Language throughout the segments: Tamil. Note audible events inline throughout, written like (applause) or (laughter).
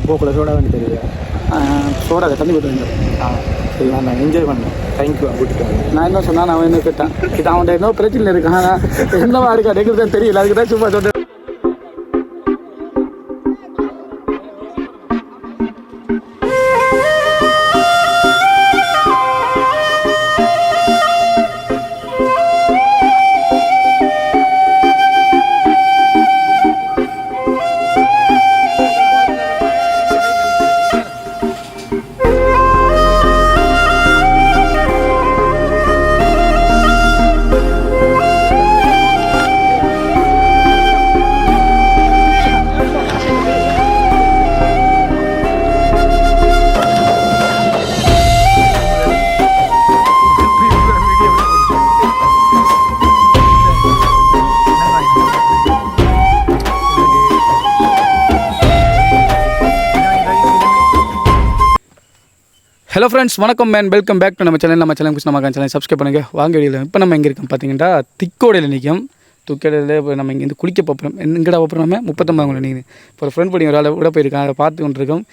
போக்குள்ள சோடா வேண்டி தெரியுது சோடா தண்ணி கொடுத்து ஆ சரி நான் என்ஜாய் பண்ணேன் தேங்க்யூ வந்தேன் நான் என்ன சொன்னா நான் என்ன கேட்டேன்? இது அவன்கிட்ட என்ன பிரச்சனை இருக்கான். என்னவா இருக்கா எனக்கு தெரியல. அதுக்கு தான் சும்மா சொல்றேன் ஹலோ ஃப்ரெண்ட்ஸ் வணக்கம் மேன் வெல்கம் பேக் டு நம்ம சேனல் நம்ம சேனல் நம்ம சேனல் சப்ஸ்கிரைப் பண்ணுங்க. வாங்க வெளியில். இப்போ நம்ம எங்கே இருக்கோம் பார்த்தீங்கன்னா திக்கோடையில் நிற்கும். துக்கடையில் இப்போ நம்ம இங்கேருந்து குளிக்க போகிறோம் எங்கடா போகிறோம் நம்ம? முப்பத்தொம்பது நிற்குது இப்போ ஒரு ஃப்ரெண்ட் படி ஒரு ஆள் விட போயிருக்கான். அதை பார்த்து கொண்டிருக்கோம்.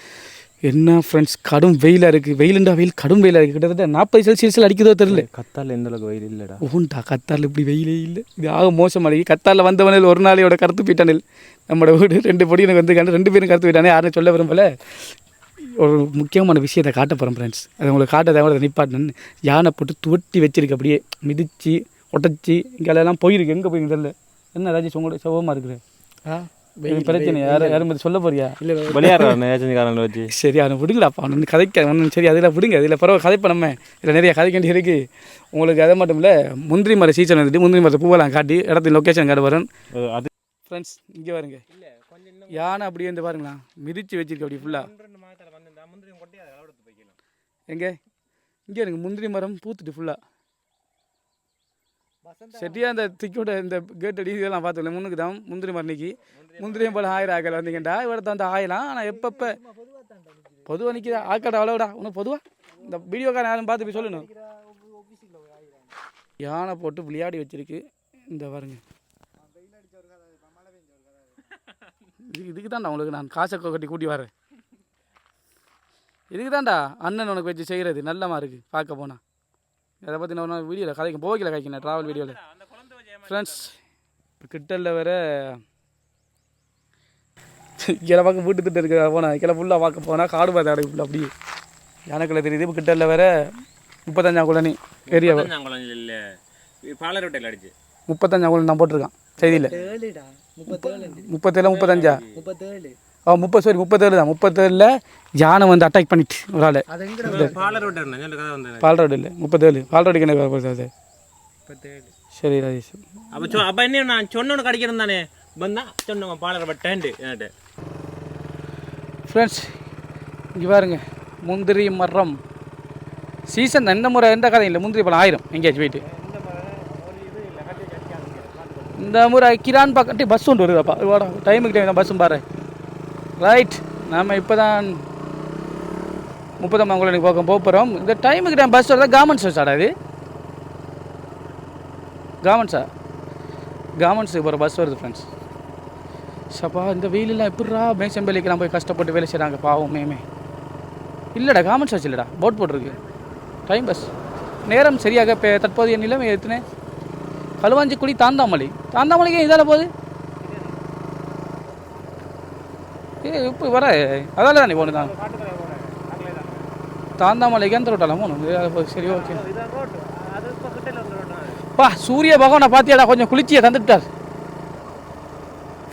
என்ன ஃப்ரெண்ட்ஸ் கடும் வெயிலாக இருக்குது வெயிலுண்டா வெயில்? கடும் வெயிலாக இருக்குது கிட்டத்தட்ட நாற்பது செல்சியஸில் அடிக்குதோ தெரியல. கத்தால எந்த அளவுக்கு வயிறு இல்லைடா. ஓண்டா கத்தாரில் இப்படி வெயிலே இல்லை. இது ஆக மோசமாக கத்தாரில் வந்தவனில் ஒரு நாளையோட கருத்து போயிட்டானில். நம்மளோட வீடு ரெண்டு பொடி எனக்கு வந்து ரெண்டு பேரும் கருத்து போயிட்டானே. யாரும் சொல்ல விரும்பல. ஒரு முக்கியமான விஷயத்தை காட்ட போகிறேன் ஃப்ரெண்ட்ஸ் அது உங்களுக்கு காட்ட தேவை நிப்பாட்டினு யானை போட்டு துவட்டி வச்சிருக்கு அப்படியே மிதிச்சு ஒட்டச்சி இங்கெல்லாம் போயிருக்கு. எங்கே போயிருக்கு தெரியல. என்ன ராஜேஷ் உங்களோட சோகமாக இருக்குது? ஆ? பிரச்சனை? யாரும் யாரும் பற்றி சொல்ல போறியா? இல்லை விளையாடுறான் வச்சு. சரி அவனை விடுங்களாப்பா அவன் கதைக்க ஒன்றும் சரி அதில் விடுங்க. அதில் பரவாயில்ல கதைப்ப நம்ம. இதில் நிறைய கதைக்க வேண்டி இருக்குது உங்களுக்கு அதை மட்டும் இல்லை முந்திரி மர சீசன் வந்துட்டு முந்திரி மரத்தை பூவெல்லாம் காட்டி இடத்துல லொக்கேஷன் காட்ட வரேன் அது ஃப்ரெண்ட்ஸ் இங்கே வருங்க யானை அப்படியே வந்து பாருங்களா மிதிச்சு வச்சிருக்கு அப்படி ஃபுல்லாக எங்கே? இங்கே இருங்க முந்திரி மரம் பூத்துட்டு ஃபுல்லாக சரியா அந்த திக்கோட இந்த கேட் அடி இதெல்லாம் பார்த்துக்கல முன்னுக்கு தான் முந்திரி மரம் நிற்கி முந்திரியும் போல ஆயிரம் ஆக்கல வந்தீங்கடா. இவட வந்து ஆயிலாம். ஆனால் எப்பப்போ? பொதுவாக நிற்கிதா ஆக்கடா அவ்வளோடா உனக்கு பொதுவாக இந்த வீடியோக்காரன் யாரும் பார்த்து போய் சொல்லணும். யானை போட்டு விளையாடி வச்சிருக்கு. இந்த பாருங்க. இது இதுக்கு தான்டா உங்களுக்கு நான் காசை கட்டி கூட்டி வரேன். இதுக்கு தான்டா அண்ணன் உனக்கு வச்சு செய்கிறது நல்லமா இருக்குது பார்க்க போனால் அதை பற்றி நான் வீடியோவில் கதைக்க போகில கதைக்கிறேன் ட்ராவல் வீடியோவில் ஃப்ரெண்ட்ஸ் கிட்டல வேற கீழே பார்க்க வீட்டு திட்டம் இருக்க போனேன் கீழே ஃபுல்லாக பார்க்க போனால் காடு பார்த்து அடகு ஃபுல்லாக அப்படியே. எனக்குள்ள தெரியுது இப்போ கிட்டல வேற முப்பத்தஞ்சாம் குழனி ஏரியா குழந்தை இல்ல. பாலரோட்டையில் அடிச்சு. முப்பத்தஞ்சாம் குழந்தை நான் போட்டிருக்கான். செய்தியில். முப்பத்தேழு முப்பத்தஞ்சா? முப்பத்தேழு. ஆ முப்பது சாரி முப்பத்தேழு தான். முப்பத்தேழில் யானை வந்து அட்டாக் பண்ணிட்டு ஒரு ஆள் பால் ரோடு இல்லை. முப்பத்தேழு. பால் ரோடுக்கு என்ன போகுது சரி ராஜேஷ். அப்போ சொ அப்போ என்ன நான் சொன்னவனு கடிக்கிறேன் தானே? வந்தா சொன்னவங்க பாலர் பட்டேன்ட்டு என்கிட்ட ஃப்ரெண்ட்ஸ் இங்கே பாருங்க. முந்திரி மரம். சீசன் இந்த முறை எந்த கதையும் இல்லை. முந்திரி பழம் ஆயிரம். எங்கேயாச்சும் போயிட்டு. இந்த முறை கிரான் பக்கத்து பஸ் ஒன்று வருதாப்பா வாடா டைமுக்கு டைம் தான் பஸ்ஸும் பாரு. ரைட் நாம் இப்போ தான் முப்பதாம் மங்கலனுக்கு பக்கம் போக போகிறோம் இந்த டைமுக்கு டைம் பஸ் வரதான் கார்மெண்ட்ஸ் பஸ்ஸாடா இது? கவர்மெண்ட்ஸா கவர்மெண்ட்ஸுக்கு போகிற பஸ் வருது ஃப்ரெண்ட்ஸ் சப்பா இந்த வெயிலெலாம் எப்படிரா மேசம்பேலிக்கெல்லாம் போய் கஷ்டப்பட்டு வேலை செய்கிறாங்க பாவம் மேமே. இல்லைடா கவர்மெண்ட் பஸ் இல்லைடா. போட் போட்டிருக்கு. டைம் பஸ் நேரம் சரியாக இப்போ தற்போதைய நிலைமை எத்தனை? களுவாஞ்சிக்குடி தாந்தாமலை. தாந்தாமலைக்கு இதால் போகுது? இப்போ வர. அதால தானே போகணும் தான் தாந்தாமலைக்கு அந்த ரோட்டாலாம் போகணும் சரி ஓகே. பா சூரிய பகவானை பார்த்தியாடா கொஞ்சம் குளிர்ச்சியை தந்துட்டார்.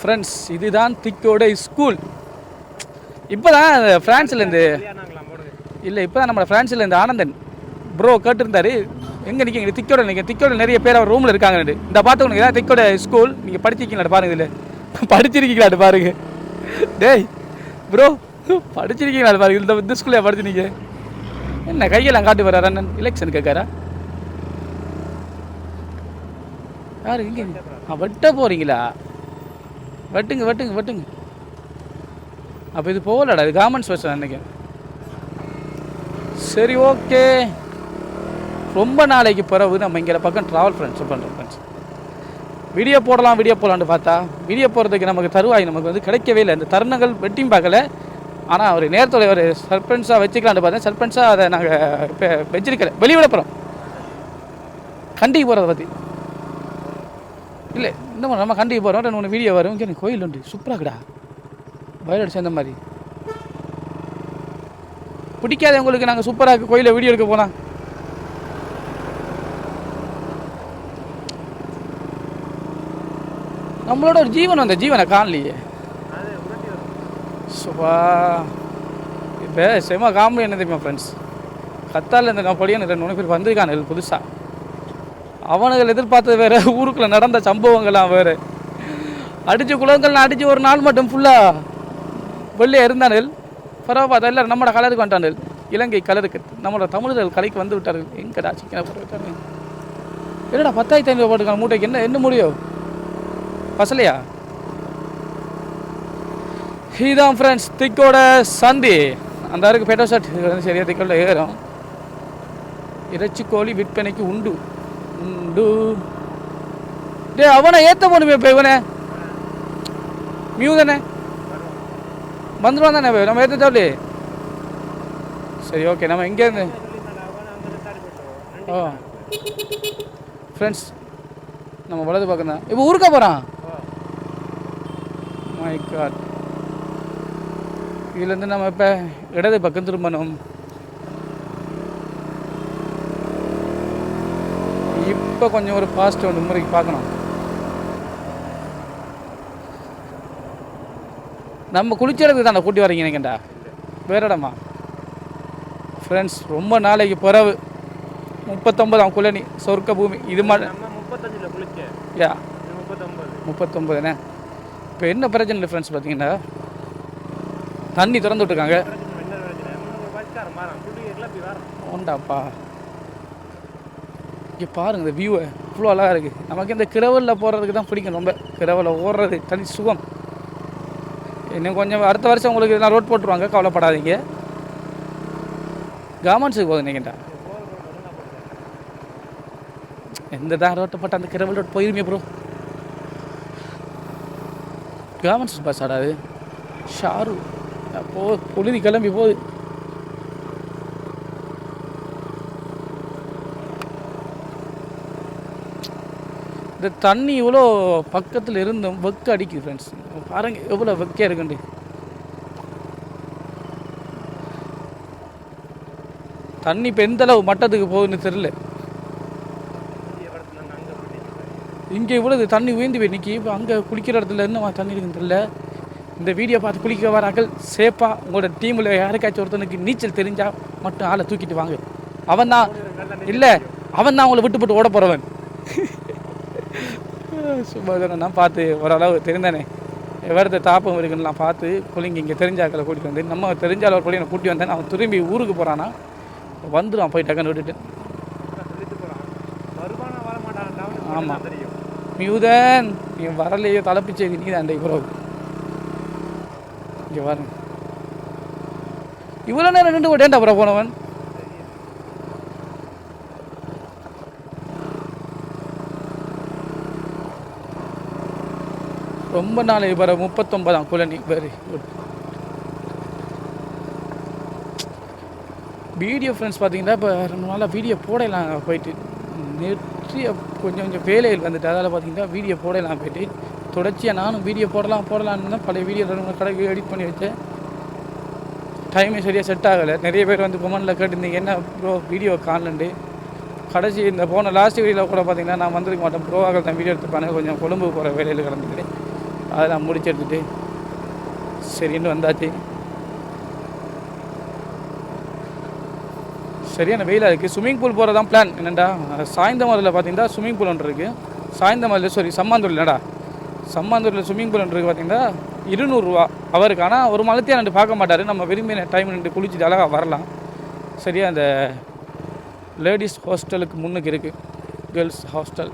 ஃப்ரெண்ட்ஸ் இதுதான் திக்கோட ஸ்கூல் இப்போ தான் ஃப்ரான்ஸ்லேருந்து இல்லை இப்போ தான் நம்ம ஃப்ரான்ஸ்லேருந்து ஆனந்தன் ப்ரோ கேட்டிருந்தாரு. எங்கே நிற்கிங்க திக்கோட நிற்க திக்கோட நிறைய பேர் அவர் ரூமில் இருக்காங்க இந்த பார்த்துக்கணும் தான் திக்கோட ஸ்கூல் நீங்கள் படிச்சிருக்கீங்களா பாருங்க இதில். படிச்சிருக்கீங்களாட்டு பாருங்க. டேய் ப்ரோ படிச்சிருக்கீங்களா பாருங்க இந்த இந்த ஸ்கூலில் படிச்சிருக்கீங்க என்ன கையெல்லாம் காட்டி வர்றாரு அண்ணன் எலெக்ஷன் கேட்காரா யாரு இங்கே ஆ வெட்ட போகிறீங்களா வெட்டுங்க வெட்டுங்க வெட்டுங்க. அப்போ இது போகலடா இது கவர்மெண்ட் ஸ்பெஷல் அன்றைக்கி சரி ஓகே ரொம்ப நாளைக்கு பிறகு நம்ம இங்கே பக்கம் ட்ராவல் ஃப்ரெண்ட்ஸ் பண்ணுறோம் ஃப்ரெண்ட்ஸ் வீடியோ போடலாம் வீடியோ போடலான்னு பார்த்தா வீடியோ போடுறதுக்கு நமக்கு தருவாய் நமக்கு வந்து கிடைக்கவே இல்லை. இந்த தருணங்கள் வெட்டியும் பார்க்கல. ஆனால் அவர் நேரத்தோட ஒரு சர்பன்ஸாக வச்சுக்கலான்னு பார்த்தேன் சர்பன்ஸாக அதை நாங்கள் இப்போ வச்சிருக்கல. வெளிவிட போகிறோம் கண்டிக்கு போகிறத பற்றி இல்லை இன்னும் நம்ம கண்டிக்கு போகிறோம் ரெண்டு மூணு வீடியோ வரும். இங்கே கோயில் உண்டு. சூப்பராகடா வயலட் சேர்ந்த மாதிரி. பிடிக்காத உங்களுக்கு நாங்கள் சூப்பராக கோயிலில் வீடியோ எடுக்க போனால் நம்மளோட ஒரு ஜீவன் அந்த ஜீவனை காணலையே. சுபா. இப்போ செம காமெடி என்ன தெரியுமா ஃப்ரெண்ட்ஸ் கத்தால இந்த பொடியன் ரெண்டு மூணு பேர் வந்திருக்கானுங்க புதுசாக அவனுகள் எதிர்பார்த்தது வேற ஊருக்குள்ள நடந்த சம்பவங்கள்லாம் வேற. அடிச்ச குளங்கள் அடிச்சு ஒரு நாள் மட்டும் ஃபுல்லாக வெளியே இருந்தானுகள். பரவாயில்ல எல்லாரும் நம்மளோட கலருக்கு வந்துட்டானுகள். இலங்கை கலருக்கு. நம்மளோட தமிழர்கள் கலைக்கு வந்து விட்டார்கள். எங்கடா சிக்கனை போட்டு விட்டாங்க என்னடா பத்தாயிரத்தி ஐநூறு போட்டுருக்காங்க மூட்டைக்கு. என்ன என்ன முடியும்? பசலையா? இதுதான் ஃப்ரெண்ட்ஸ் திக்கோட சந்தி. அந்த அருக்கு பெட்டோ ஷர்ட் வந்து சரியாக திக்கோட ஏறும். இறைச்சி கோழி விற்பனைக்கு உண்டு. உண்டு. டே அவனை ஏற்ற போகணுமே இப்போ இவனே. மியூ தானே வந்துடுவான் தானே நம்ம ஏற்ற தேவலி சரி ஓகே நம்ம எங்கேருந்து ஓ. ஃப்ரெண்ட்ஸ் நம்ம வலது பக்கம் தான் இப்போ ஊருக்கா போகிறான் மை காட் இதுலேருந்து நம்ம இப்போ இடது பக்கம் திரும்பணும். இப்போ கொஞ்சம் ஒரு ஃபாஸ்ட் வந்து முறைக்கு பார்க்கணும். நம்ம குளிச்ச இடத்துக்கு தானே கூட்டி வரீங்க நினைக்கண்டா வேற இடமா? ஃப்ரெண்ட்ஸ் ரொம்ப நாளைக்கு பிறகு முப்பத்தொம்பதாம் குலனி சொர்க்க பூமி இது மாதிரி முப்பத்தஞ்சில் குளிச்ச யா. இது முப்பத்தொம்பது முப்பத்தொம்பதுண்ணே இப்போ என்ன பிரச்சனை டிஃப்ரென்ஸ் பார்த்தீங்கன்னா? தண்ணி திறந்து விட்டுருக்காங்க. உண்டாப்பா. இங்கே பாருங்க இந்த வியூவை இவ்வளோ அழகாக இருக்குது நமக்கு இந்த கிரவலில் போகிறதுக்கு தான் பிடிக்கும் ரொம்ப. கிரவலில் ஓடுறது தனி சுகம். இன்னும் கொஞ்சம் அடுத்த வருஷம் உங்களுக்கு இதெல்லாம் ரோட் போட்டுருவாங்க கவலைப்படாதீங்க. கவர்மெண்ட்ஸுக்கு போகுது நீங்கள்டா எந்த தான் ரோட்டை போட்டு அந்த கிரவல் ரோட் போயிருமே ப்ரோ கவர்மெண்ட் பஸ் ஆடாது. ஷாரு. போ பொழுது கிளம்பி போகுது. இந்த தண்ணி இவ்வளோ பக்கத்தில் இருந்தும் வெக்க அடிக்குது ஃப்ரெண்ட்ஸ் பாருங்க எவ்வளோ வெக்கையாக இருக்குண்டு தண்ணி இப்போ எந்த அளவு மட்டத்துக்கு போகுதுன்னு தெரில படத்தில் அங்கே போயிட்டு இங்கே இவ்வளவு தண்ணி உயர்ந்து போய் நிற்கி இப்போ அங்கே குளிக்கிற இடத்துல என்ன தண்ணி இருக்குன்னு தெரியல. இந்த வீடியோ பார்த்து குளிக்க வராக்கள் சேஃபாக உங்களோட டீமில் யாருக்காச்சும் ஒருத்தனுக்கு நீச்சல் தெரிஞ்சால் மட்டும் ஆளை தூக்கிட்டு வாங்க. அவன் தான் இல்லை அவன் தான் அவங்கள விட்டு போட்டு ஓட போகிறவன் (laughs) சும்மா நான் பார்த்து ஓரளவு தெரிந்தானே. எவரது தாப்பம் இருக்குன்னுலாம் பார்த்து புள்ளிங்க இங்கே தெரிஞ்சாக்களை கூட்டிட்டு வந்து நம்ம தெரிஞ்ச அளவு புள்ளிங்க கூட்டி வந்தேன் அவன் திரும்பி ஊருக்கு போகிறானா வந்துடுவான் போய் டக்குன்னு விட்டுட்டு. சொல்லிட்டு மியூதன் நீ வரலையோ தலைப்பிச்சேரி நீ தான் ப்ரோ இங்கே பாருங்க. இவ்வளோ நேரம் நின்று விட்டேன்டா ப்ரோ போனவன்? ரொம்ப நாள் இப்போ முப்பத்தொன்பதாம் குழந்தை வெரி குட் வீடியோ ஃப்ரெண்ட்ஸ் பார்த்தீங்கன்னா இப்போ ரெண்டு நாளாக வீடியோ போடலாம் போயிட்டு. நிறைய கொஞ்சம் கொஞ்சம் வேலைகள் வந்துட்டு அதால் பார்த்தீங்கன்னா வீடியோ போடலாம் போயிட்டு. தொடர்ச்சியாக நானும் வீடியோ போடலாம் போடலான்னு தான் பழைய வீடியோ ரெண்டு மூணு கடைக்கு எடிட் பண்ணி வச்சேன். டைமே சரியாக செட் ஆகலை. நிறைய பேர் வந்து கொமெண்டில் கேட்டிருந்தீங்க என்ன ப்ரோ வீடியோ காணலண்டு கடைசி இந்த போன லாஸ்ட் வீடியோவில் கூட பார்த்தீங்கன்னா நான் வந்திருக்க மாட்டேன் ப்ரோவாக தான் வீடியோ எடுத்துப்பானு கொஞ்சம் கொழும்பு போகிற வேலையில் கிடந்துட்டு அதை நான் முடிச்சு எடுத்துகிட்டு சரின்னு வந்தாச்சு. சரியான வெயிலாக இருக்குது ஸ்விம்மிங் பூல் போகிறது தான் பிளான் என்னடா அதில் பார்த்தீங்கன்னா ஸ்விம்மிங் பூல் ஒன்று இருக்குது சாய்ந்தமரில் சாரி சம்மாந்தூர்லடா சம்மாந்தூரில் ஸ்விம்மிங் பூல் ஒன்று இருக்குது பார்த்தீங்கன்னா இருநூறுவா. அவருக்கு ஆனால் ஒரு மலத்தையும் ரெண்டு பார்க்க மாட்டார். நம்ம விரும்பின டைம் ரெண்டு குளிச்சுட்டு அழகாக வரலாம். சரியா அந்த லேடிஸ் ஹாஸ்டலுக்கு முன்னுக்கு இருக்குது கேர்ள்ஸ் ஹாஸ்டல்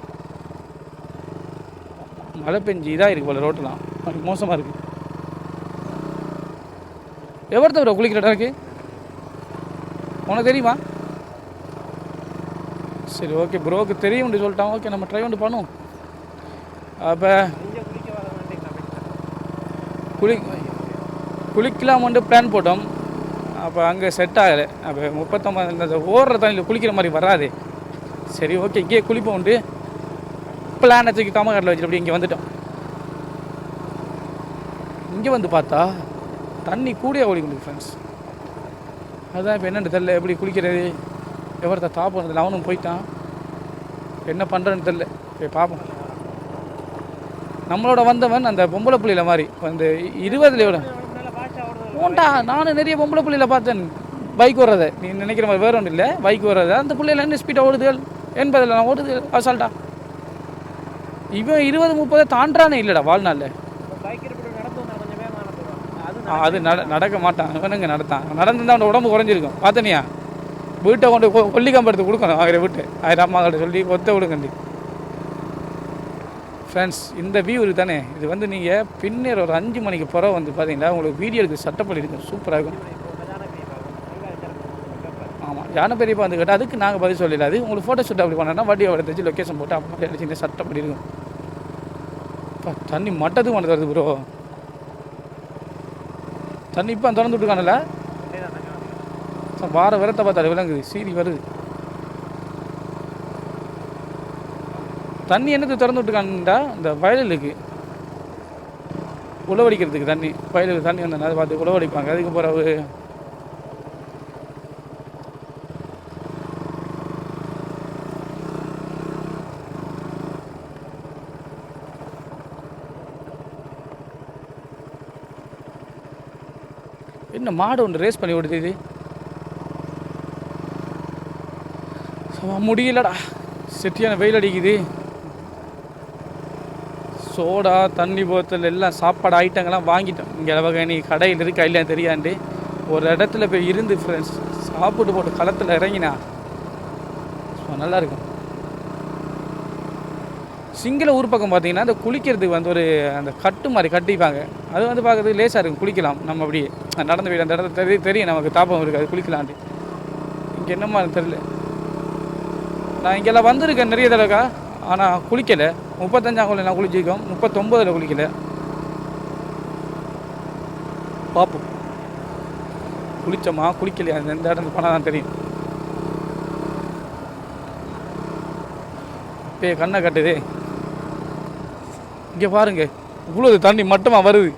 மழை பெஞ்சு இதாக இருக்குது போல ரோட்டெலாம் மோசமாக இருக்குது எவ்வளோ தவிர குளிக்கிற இடம் இருக்குது உனக்கு தெரியுமா? சரி ஓகே ப்ரோக்கு தெரியும்னு சொல்லிட்டான். ஓகே நம்ம ட்ரை பண்ணி பண்ணுவோம். அப்போ இங்கே குளிக்க வந்து பிளான் போட்டோம். அப்போ அங்கே செட் ஆகலை. அப்போ முப்பத்தொம்பது இந்த ஓடுற தண்ணியில் குளிக்கிற மாதிரி வராது. சரி ஓகே இங்கேயே குளிப்போம்ட்டு பிளானை தூக்கி காமகாட்டில் வச்சுட்டு அப்படி இங்கே வந்துட்டோம். இங்கே வந்து பார்த்தா தண்ணி கூடிய கொண்டு ஃப்ரெண்ட்ஸ் அதுதான் இப்போ என்னென்னு தெரில எப்படி குளிக்கிறது? எவர்த்த டாப் பண்ணதில்ல அவனும் போயிட்டான். என்ன பண்ணுறேன்னு தெரில போய் பார்ப்போம். நம்மளோட வந்தவன் அந்த பொம்பளை புள்ளியில் மாதிரி. அந்த இருபதுல எவ்வளோ ஓண்டா நானும் நிறைய பொம்பளை புள்ளியில் பார்த்தேன். பைக் வர்றதை நீ நினைக்கிற மாதிரி வேற ஒன்றும் இல்லை. பைக் வர்றது அந்த புள்ளையில என்ன ஸ்பீடாக ஓடுதுகள் எண்பதில் நான் ஓடுது. அசால்ட்டா இவன் இருபது முப்பதை தாண்டானே இல்லைடா வாழ்நாளில். நடந்து அது நட நடக்க மாட்டான். இவனுங்க நடத்தான். நடந்திருந்தா அவன் உடம்பு குறைஞ்சிருக்கும். பார்த்தனியா வீட்டை கொண்டு கொ- கொடுக்கணும். அவரை வீட்டு. ஆயிரம் அம்மாக்கிட்ட சொல்லி ஒத்த விடுங்கண்டி. ஃப்ரெண்ட்ஸ் இந்த வியூ தானே. இது வந்து நீங்கள் பின்னர் ஒரு அஞ்சு மணிக்கு பிறகு வந்து பார்த்தீங்கன்னா உங்களுக்கு வீடியோ எடுக்க சட்டப்படி இருக்கும். சூப்பராக இருக்கும். ஆமாம் யானை பெரியப்பா வந்து கேட்டால் அதுக்கு நாங்கள் பதில் சொல்லல. அது உங்களுக்கு ஃபோட்டோ ஷூட் அப்படி பண்ணோம்னா வட்டி எடுத்து வச்சு லொக்கேஷன் போட்டு அப்படி அடிச்சு சட்டப்படி இருக்கும். இப்போ தண்ணி மட்டத்துக்கு மட்டது வருது ப்ரோ தண்ணி இப்போ திறந்து விட்டுருக்கானல. வார விரத்தை பார்த்தா விளங்குது. சீரி வருது. தண்ணி என்னத்துக்கு திறந்து விட்டுருக்கான்டா? இந்த வயலுக்கு. உழவடிக்கிறதுக்கு தண்ணி. வயலுக்கு தண்ணி வந்தா அதை பார்த்து உழவடிப்பாங்க அதுக்கு பிறகு என்ன மாடு ஒன்று ரேஸ் பண்ணி விடுது இது? முடியலடா. செட்டியான வெயில் அடிக்குது. சோடா தண்ணி போத்தல் எல்லாம் சாப்பாடு ஐட்டங்கள்லாம் வாங்கிட்டோம். இங்கே வகை கடையில் இருக்கா இல்லையா தெரியாண்டு ஒரு இடத்துல போய் இருந்து ஃப்ரெண்ட்ஸ் சாப்பிட்டு போட்டு களத்தில் இறங்கினா ஸோ நல்லா இருக்கும். சிங்கள ஊர் பக்கம் பார்த்தீங்கன்னா அந்த குளிக்கிறதுக்கு வந்து ஒரு அந்த கட்டு மாதிரி கட்டிப்பாங்க. அது வந்து பார்க்கறதுக்கு லேசாக இருக்கும் குளிக்கலாம். நம்ம அப்படியே நடந்து போய் அந்த இடத்துல தெரிய தெரியும் நமக்கு தாப்பம் இருக்காது குளிக்கலான்ட்டு. இங்கே என்னமா தெரில நான் இங்கெல்லாம் வந்திருக்கேன் நிறைய தடவைக்கா. ஆனால் குளிக்கலை. முப்பத்தஞ்சாம் குழந்தை நான் குளிச்சிருக்கோம். முப்பத்தொம்பதில் குளிக்கலை. பார்ப்போம் குளிச்சோமா குளிக்கலையா? அந்த இடத்துல இடத்துக்கு போனால் தான் தெரியும். இப்போ கண்ணை கட்டுது. இங்கே பாருங்க. இவ்வளோ தண்ணி மட்டமாக வருது.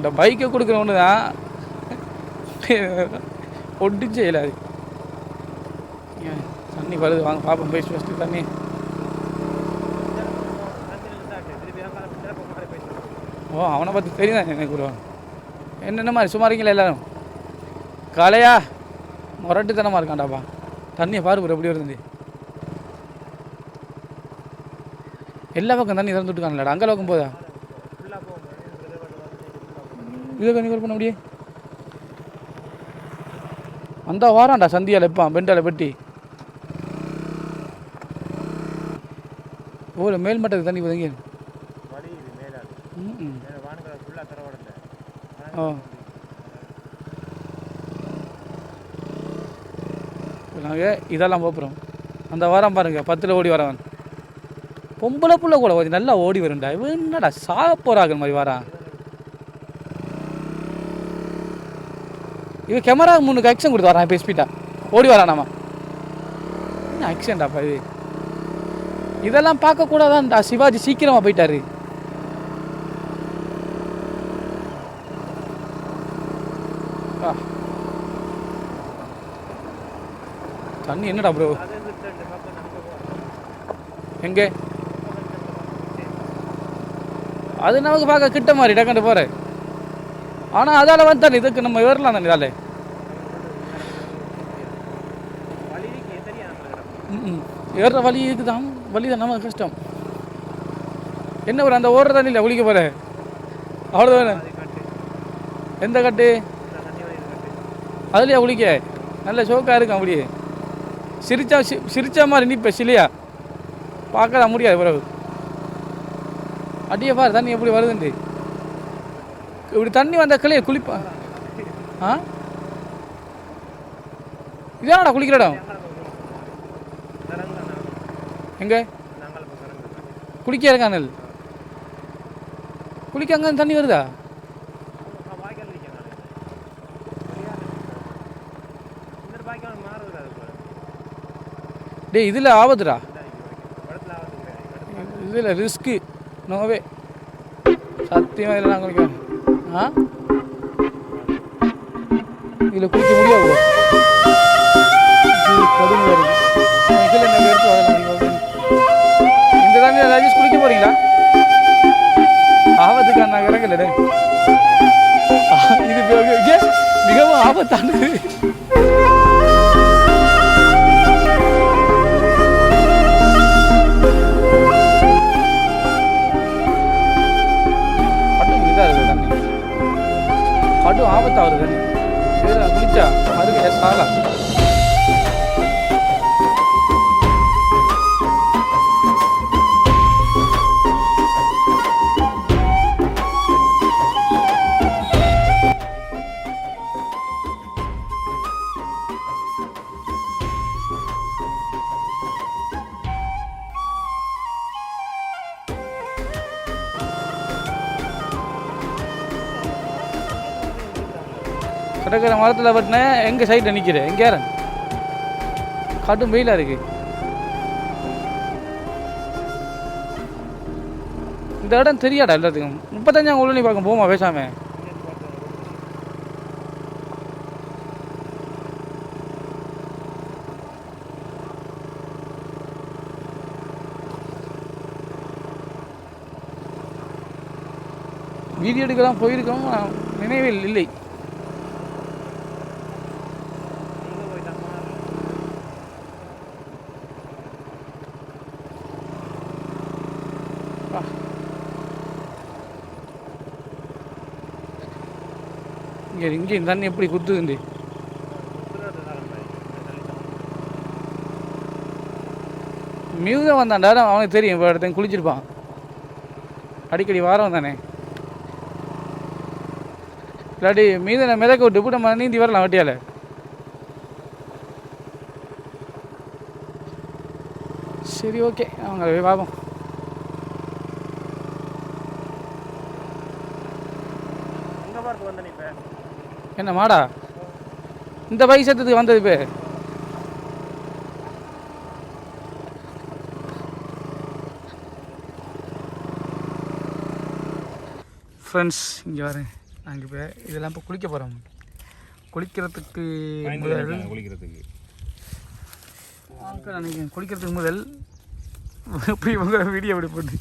அவன்கிட்ட பைக்கை கொடுக்குறவனு தான் ஒட்டும் செய்யல அது. தண்ணி வருது வாங்க பார்ப்போம் பேசி ஃபஸ்ட்டு தண்ணி. ஓ அவனை பற்றி தெரியுதா எனக்கு ஒரு என்னென்ன மாதிரி சும்மா இருக்கீங்களா எல்லாரும்? கலையா முரட்டுத்தனமாக இருக்கான்டாப்பா. தண்ணியை பாரு எப்படி வருது எல்லா பக்கம் தண்ணி திறந்து விட்டுக்கான்லடா அங்கே பக்கம் போதா? இதை கண்ணி பண்ண முடியே? அந்த வாரான்டா சந்தியால் வைப்பான் பெண்டால பெட்டி ஓ மேல் மட்டத்துக்கு தண்ணி போதுங்க. ஓ. நாங்கள் இதெல்லாம் போப்புறோம். அந்த வாரம் பாருங்கள் பத்தில் ஓடி வரவன். பொம்பளை புள்ள கூட கொஞ்சம் நல்லா ஓடி வரும்டா. இவன் என்னடா சாக போகிறாங்க மாதிரி வரான். இவன் கேமரா மூணு ஆக்ஷன் கொடுத்து வரான் இப்போ ஸ்பீட்டா ஓடி வரானாமா என்ன ஆக்ஷன்டாப்பா இது? இதெல்லாம் பார்க்கக்கூடாதான்டா சிவாஜி சீக்கிரமாக போயிட்டாரு. ஆ. தண்ணி என்னடா ப்ரோ எங்கே? அது நமக்கு பார்க்க கிட்ட மாதிரி டக்கண்டு போகிறேன் ஆனால் அதால் வந்து தானே இதுக்கு நம்ம ஏறலாம் தானே ஏற ம் ஏறுற வழி இருக்குதான் வழி தான் நமக்கு கஷ்டம். என்ன ஒரு அந்த ஓடுற தண்ணியில் குளிக்க போகிற அவ்வளோதானே எந்த கட்டு? அதுலையா குளிக்க? நல்ல ஷோக்காக இருக்கும் அப்படியே. சிரிச்சா சி- சிரிச்ச மாதிரி நிற்பேன் சிலையா? பார்க்கலாம் முடியாது பிறகு. அடியே பாரு தண்ணி எப்படி வருதுன்ட்டு. இப்படி தண்ணி வந்த கிளையை குளிப்பா. ஆ? இதானடா குளிக்கிற இடம்? எங்க? குளிக்க இருக்கானல் குளிக்க அங்கே தண்ணி வருதா? டே டேய் இதில் ஆபத்துடா இதில் ரிஸ்க்கு. நோவே. சத்தியமாக இதில் நான் குளிக்க ஆ? இதில் குளிக்க முடியாது. bro. இது கடுமையாக இருக்கு. இதில் என்ன எடுத்து வரலாம் இந்த ராஜேஷ் குளிக்க இது மிகவும் ஆபத்தான கிடக்கிற மரத்தில் பட்டின எங்கள் சைடில் நிற்கிறேன் எங்கே யாரன் கடும் வெயிலாக இருக்கு. இந்த இடம் தெரியாடா எல்லாத்துக்கும்? முப்பத்தஞ்சாம் உள்ள நீ பார்க்க போமா பேசாம? வீடியோ எடுக்கலாம் போயிருக்கோம் நினைவில் இல்லை. இங்கே தண்ணி எப்படி குத்துதுண்டு? மியூசியம் வந்தான்டா அவனுக்கு தெரியும் இப்போ இடத்தையும் குளிச்சிருப்பான். அடிக்கடி வாரம் தானே. இல்லாட்டி மீதனை மிதக்க விட்டு கூட நம்ம நீந்தி வரலாம் வட்டியால். சரி ஓகே. அவங்க போய் பார்ப்போம் எங்கே பார்த்து வந்த நீ இப்போ என்ன மாடா? இந்த வயசத்துக்கு வந்தது இப்போ. ஃப்ரெண்ட்ஸ் இங்கே வரேன். நாங்கள் இப்போ இதெல்லாம் இப்போ குளிக்க போகிறோம் குளிக்கிறதுக்கு முதல் குளிக்கிறதுக்கு. நினைக்கிறேன் குளிக்கிறதுக்கு முதல் இப்படி உங்க வீடியோ அப்படி போட்டு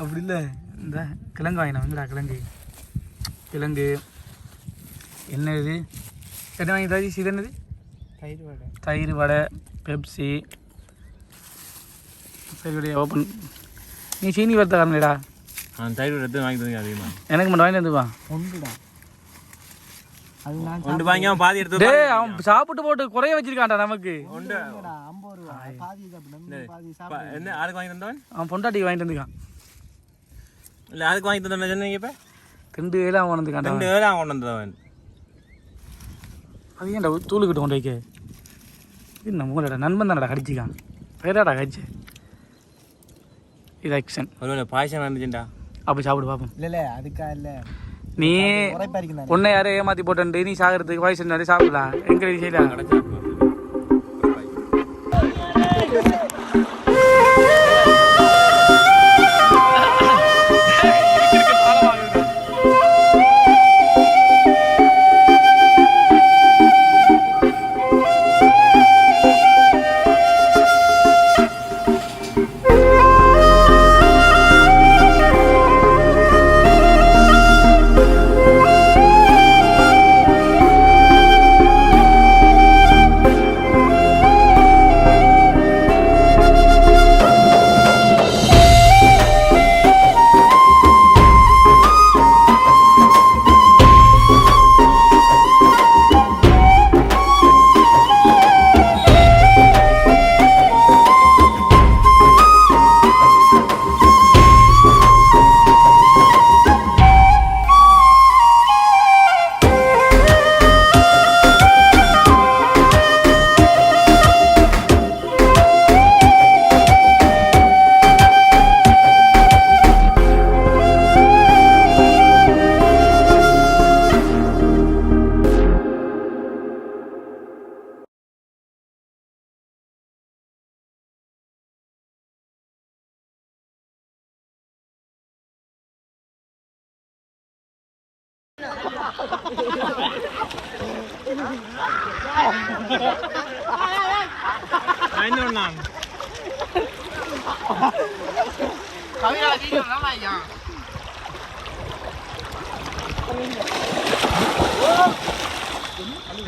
அப்படி இல்லை. இந்த கிழங்கு வாங்கினேன் எங்கடா கிழங்கு? கிழங்கு. என்ன இது என்ன வாங்கி தாஜி இது என்னது? தயிர் வடை. தயிர் வடை பெப்சி. சரி ஓப்பன் நீ சீனி வர்த்தகாரனடா ஆ தயிர் எடுத்து வாங்கி தந்தீங்க அதிகமாக எனக்கு மட்டும் வாங்கிட்டு வந்துப்பா ஒன்றுடா. அது நான் கொண்டு வாங்கி அவன் பாதி எடுத்து டேய் அவன் சாப்பிட்டு போட்டு குறைய வச்சிருக்கான்டா நமக்கு. ஐம்பது ரூபா. பாதி என்ன அதுக்கு வாங்கி தந்தவன் அவன் பொண்டாட்டிக்கு வாங்கிட்டு வந்துக்கான் இல்லை அதுக்கு வாங்கி தந்தவன் சொன்னீங்க இப்போ? ரெண்டு வேலை அவன் வந்துக்கான்டா ரெண்டு அவன் கொண்டு வந்தவன். அது ஏன்டா தூளுக்கிட்டு கொண்டு வைக்க இது நம்மளோட நண்பன் தானடா கடிச்சிக்கான் வேறாடா கடிச்சு? இது ஆக்ஷன் ஒருவேளை பாயசம் வந்துச்சுண்டா அப்போ சாப்பிடு பார்ப்போம் இல்ல இல்ல அதுக்கா இல்ல. நீ உன்னை யாரும் ஏமாத்தி போட்டு நீ சாகிறதுக்கு வயசு நிறைய சாப்பிடலாம். எங்க செய்யலாம்?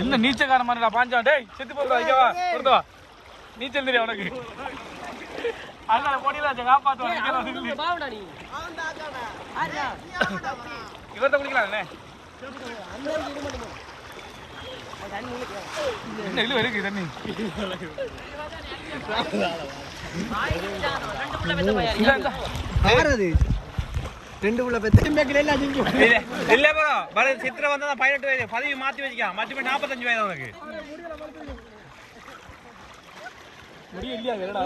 என்ன நீச்சக்கார மாதிரி நான் பாஞ்சான் டேய் செத்து போடுறா இங்கவா பொறுத்தவா நீச்சல் தெரியும் உனக்கு. அதனால போட்டியில காப்பாற்றுவான் இவர்த்த குடிக்கலாம்ண்ணே என்ன இழுவ இருக்கு தண்ணி இந்தா. ரெண்டு உள்ள பெத்த. எல்லாம் இல்ல இல்ல ப்ரோ வர சித்திரை வந்தா பதினெட்டு வயது. பதவி மாத்தி வச்சுக்கா மறுபடியும் நாற்பத்தஞ்சு வயது உனக்கு முடிய இல்லையா வேறடா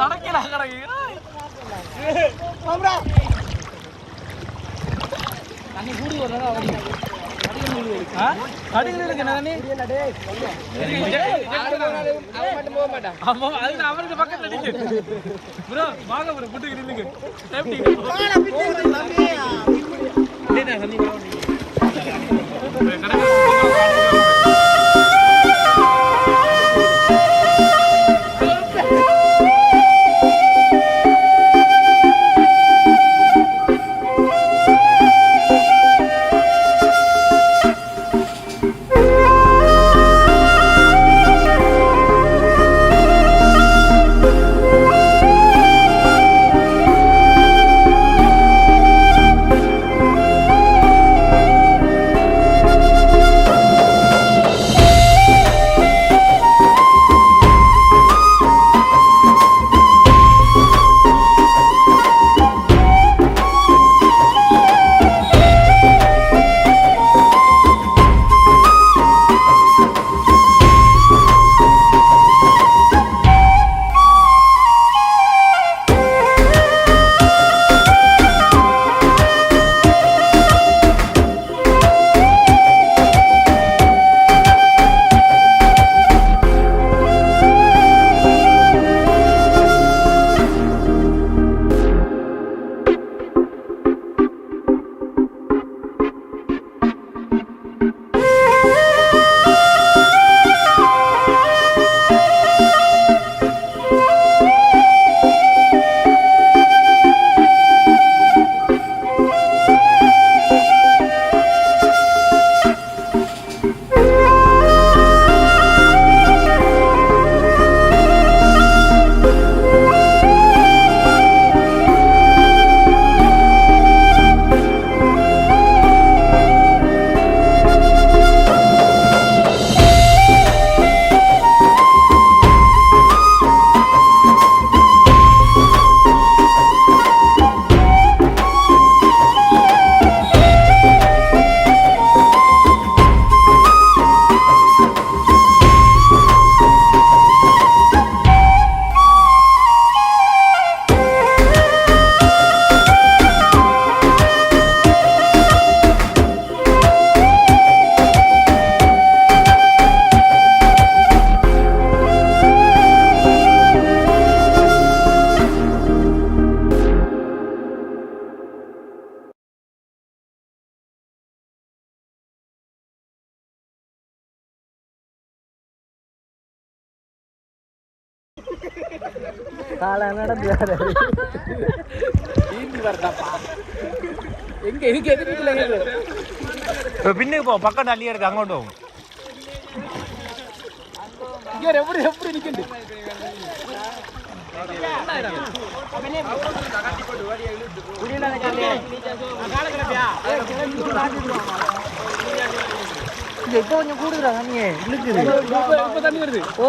நடக்கல கிடக்கு தண்ணி கூடி வரதா இருக்கு தண்ணி ஆமா, அது நான் அவருக்கு பக்கத்துல நிக்கு. bro, வாங்க bro, புட்டுக்கு நில்லுங்க. Safety. காலை நடந்து எங்க இதுக்கு பின்னுக்கு போ பக்கம் தள்ளி எடுத்து அங்கோட்டு போகும் இங்க எப்படி இப்போ கொஞ்சம் கூடுதுடா தண்ணியே இழுக்குது. இப்ப தண்ணி வருது. ஓ.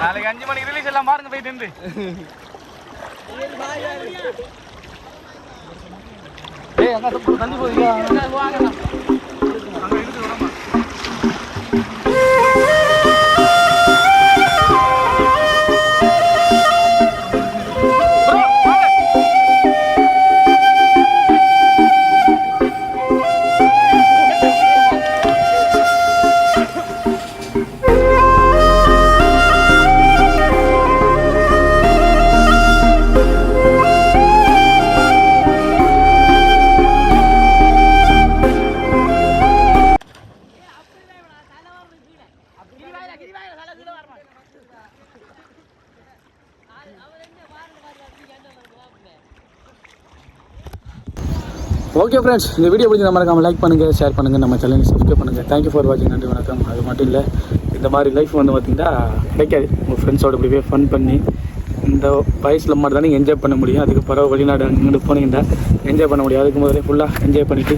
நாளைக்கு அஞ்சு மணிக்கு ரிலீஸ் எல்லாம் பாருங்க போயிட்டு இருந்து ஏய் அங்க தண்ணி போகுது ஓகே ஃப்ரெண்ட்ஸ் இந்த வீடியோ பிடிச்சி நம்ம லைக் பண்ணுங்கள் ஷேர் பண்ணுங்கள் நம்ம சேனலை சப்ஸ்கிரைப் பண்ணுங்கள் தேங்க்யூ ஃபார் வாட்சிங் நன்றி வணக்கம். அது மட்டும் இல்லை இந்த மாதிரி லைஃப் வந்து பார்த்திங்கன்னா கிடைக்காது. உங்கள் ஃப்ரெண்ட்ஸோட இப்படியே ஃபன் பண்ணி இந்த வயசில் மட்டும் தானே என்ஜாய் பண்ண முடியும். அதுக்கு பிறகு வெளிநாடு அங்கிட்டு போனீங்கன்னா என்ஜாய் பண்ண முடியும். அதுக்கு முதல்ல ஃபுல்லாக என்ஜாய் பண்ணிவிட்டு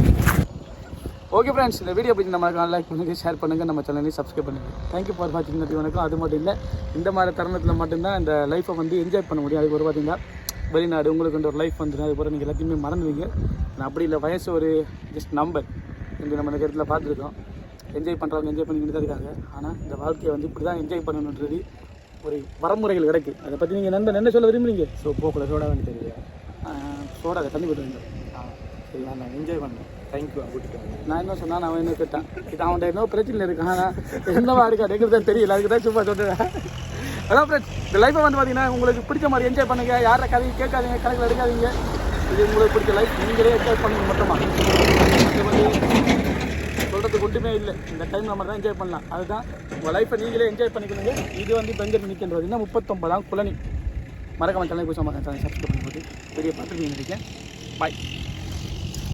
ஓகே ஃப்ரெண்ட்ஸ் இந்த வீடியோ பிடிச்சி நம்ம லைக் பண்ணுங்கள் ஷேர் பண்ணுங்கள் நம்ம சேனலையும் சப்ஸ்கிரைப் பண்ணுங்கள் தேங்க்யூ ஃபார் வாட்சிங் நன்றி வணக்கம். அது மட்டும் இல்லை இந்த மாதிரி தருணத்தில் மட்டும்தான் இந்த லைஃப்பை வந்து என்ஜாய் பண்ண முடியும். அதுக்கு ஒரு பார்த்தீங்கன்னா வெளிநாடு உங்களுக்கு ஒரு லைஃப் வந்துடும் அதுக்கப்புறம் நீங்கள் எல்லாத்தையுமே மறந்துடுவீங்க. நான் அப்படி இல்லை வயசு ஒரு ஜஸ்ட் நம்பர் இங்கே நம்ம இந்த இடத்துல பார்த்துருக்கோம். என்ஜாய் பண்ணுறவங்க என்ஜாய் பண்ணிக்கிட்டு தான் இருக்காங்க. ஆனால் இந்த வாழ்க்கையை வந்து இப்படி தான் என்ஜாய் பண்ணணுன்றது ஒரு வரமுறைகள் கிடக்கு. அதை பற்றி நீங்கள் நண்பன் என்ன சொல்ல விரும்புறீங்க? ஸோ போக்குல சோடா வந்து தெரியுது? சோடா தண்ணி ஆ சரி நான் என்ஜாய் பண்ணேன் தேங்க்யூ வந்தேன் நான் என்ன சொன்னா அவன் என்ன கேட்டான்? இது அவன்கிட்ட என்ன பிரச்சனை இருக்கு ஆனால் என்னவா இருக்கா எனக்கு தான் தெரியல. அதுக்கு தான் சும்மா சொல்கிறேன் அதான் ஃப்ரெண்ட்ஸ் இந்த லைஃப்பை வந்து பார்த்தீங்கன்னா உங்களுக்கு பிடிச்ச மாதிரி என்ஜாய் பண்ணுங்க. யாரை கதையும் கேட்காதீங்க கணக்கில் எடுக்காதீங்க. இது உங்களுக்கு பிடிச்ச லைஃப் நீங்களே என்ஜாய் பண்ணுங்க மொத்தமாக சொல்கிறதுக்கு ஒன்றுமே இல்லை. இந்த டைம் நம்ம தான் என்ஜாய் பண்ணலாம். அதுதான் உங்கள் லைஃப்பை நீங்களே என்ஜாய் பண்ணிக்கணுங்க. இது வந்து பெங்கர் நிற்கின்றது பார்த்தீங்கன்னா முப்பத்தொம்பதாம் குழனி. மறக்காம சேனல் போய் சமாதானம் சப்ஸ்கிரைப் பண்ணும்போது பெரிய பார்த்து நீங்கள் நினைக்கிறேன். பாய்